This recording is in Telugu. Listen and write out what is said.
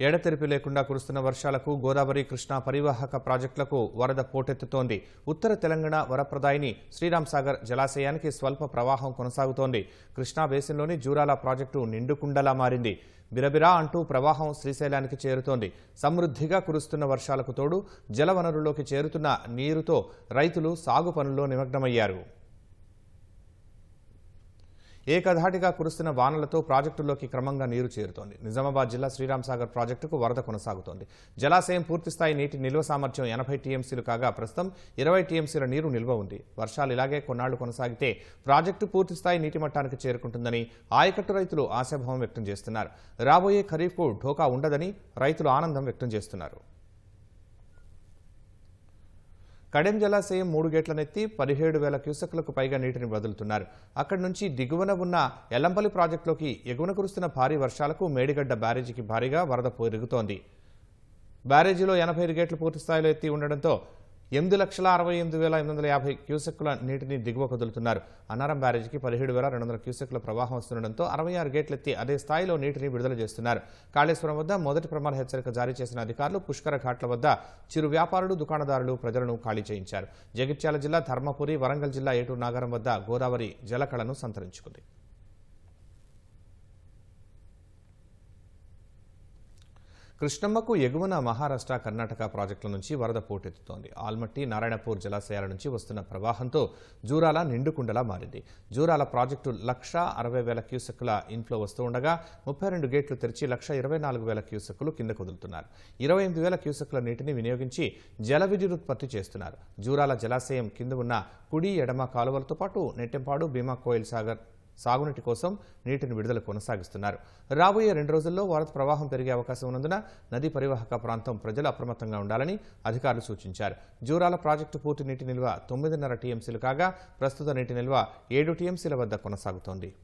ఎడతెరిపి లేకుండా కురుస్తున్న వర్షాలకు గోదావరి కృష్ణా పరివాహక ప్రాజెక్టులకు వరద పోటెత్తుతోంది. ఉత్తర తెలంగాణ వరప్రదాయిని శ్రీరామ్ సాగర్ జలాశయానికి స్వల్ప ప్రవాహం కొనసాగుతోంది. కృష్ణా బేసిన్లోని జూరాల ప్రాజెక్టు నిండుకుండలా మారింది. బిరబిరా అంటూ ప్రవాహం శ్రీశైలానికి చేరుతోంది. సమృద్ధిగా కురుస్తున్న వర్షాలకు తోడు జలవనరుల్లోకి చేరుతున్న నీరుతో రైతులు సాగు పనుల్లో నిమగ్నమయ్యారు. ఏకధాటిగా కురుస్తున్న వానలతో ప్రాజెక్టుల్లోకి క్రమంగా నీరు చేరుతోంది. నిజామాబాద్ జిల్లా శ్రీరామ్ సాగర్ ప్రాజెక్టుకు వరద కొనసాగుతోంది. జలాశయం పూర్తిస్థాయి నీటి నిల్వ సామర్థ్యం ఎనభై టీఎంసీలు కాగా ప్రస్తుతం ఇరవై టీఎంసీల నీరు నిల్వ ఉంది. వర్షాలు ఇలాగే కొన్నాళ్ళు కొనసాగితే ప్రాజెక్టు పూర్తిస్థాయి నీటి మట్టానికి చేరుకుంటుందని ఆయకట్టు రైతులు ఆశాభావం వ్యక్తం చేస్తున్నారు. రాబోయే ఖరీఫ్కు ఢోకా ఉండదని రైతులు ఆనందం వ్యక్తం చేస్తున్నారు. కడెం జలాశయం మూడు గేట్లనెత్తి పదిహేడు వేల క్యూసెక్లకు పైగా నీటిని వదులుతున్నారు. అక్కడి నుంచి దిగువన ఉన్న ఎల్లంపల్లి ప్రాజెక్టులోకి ఎగువన కురుస్తున్న భారీ వర్షాలకు మేడిగడ్డ బ్యారేజీకి భారీగా వరద పెరుగుతోంది బ్యారేజీలో ఎనభై ఐదు గేట్లు పూర్తి స్థాయిలో ఎత్తి ఉండడంతో ఎనిమిది లక్షల అరవై ఎనిమిది వేల ఎనిమిది వందల యాభై క్యూసెక్కుల నీటిని దిగువ కదులుతున్నారు. అన్నారం బ్యారేజీకి పదిహేడు వేల రెండు వందల క్యూసెక్కుల ప్రవాహం వస్తుండడంతో అరవై ఆరు గేట్లెత్తి అదే స్థాయిలో నీటిని విడుదల చేస్తున్నారు. కాళేశ్వరం వద్ద మొదటి ప్రమాద హెచ్చరిక జారీ చేసిన అధికారులు పుష్కర ఘాట్ల వద్ద చిరు వ్యాపారులు దుకాణదారులు ప్రజలను ఖాళీ చేయించారు. జగిత్యాల జిల్లా ధర్మపురి వరంగల్ జిల్లా ఏటూరు నాగరం వద్ద గోదావరి జలకళను సంతరించుకుంది. కృష్ణమ్మకు ఎగువన మహారాష్ట్ర కర్ణాటక ప్రాజెక్టుల నుంచి వరద పోటెత్తుతోంది. ఆల్మట్టి నారాయణపూర్ జలాశయాల నుంచి వస్తున్న ప్రవాహంతో జూరాల నిండుకుండలా మారింది. జూరాల ప్రాజెక్టు లక్ష అరవై వేల క్యూసెక్కుల ఇన్ఫ్లో వస్తూ ఉండగా ముప్పై రెండు గేట్లు తెరిచి లక్ష ఇరవై నాలుగు వేల క్యూసెక్కులు కిందకు వదులుతున్నారు. ఇరవై ఎనిమిది వేల క్యూసెక్కుల నీటిని వినియోగించి జల విద్యుదుత్పత్తి చేస్తున్నారు. జూరాల జలాశయం కింద ఉన్న కుడి ఎడమ కాలువలతో పాటు నెట్టెంపాడు భీమా కోయిల్ సాగర్ సాగునీటి కోసం నీటిని విడుదల కొనసాగిస్తున్నారు. రాబోయే రెండు రోజుల్లో వరద ప్రవాహం పెరిగే అవకాశం ఉన్నందున నదీ పరివాహక ప్రాంతం ప్రజలు అప్రమత్తంగా ఉండాలని అధికారులు సూచించారు. జూరాల ప్రాజెక్టు పూర్తి నీటి నిల్వ తొమ్మిదిన్నర టీఎంసీలు కాగా ప్రస్తుత నీటి నిల్వ ఏడు టీఎంసీల వద్ద కొనసాగుతోంది.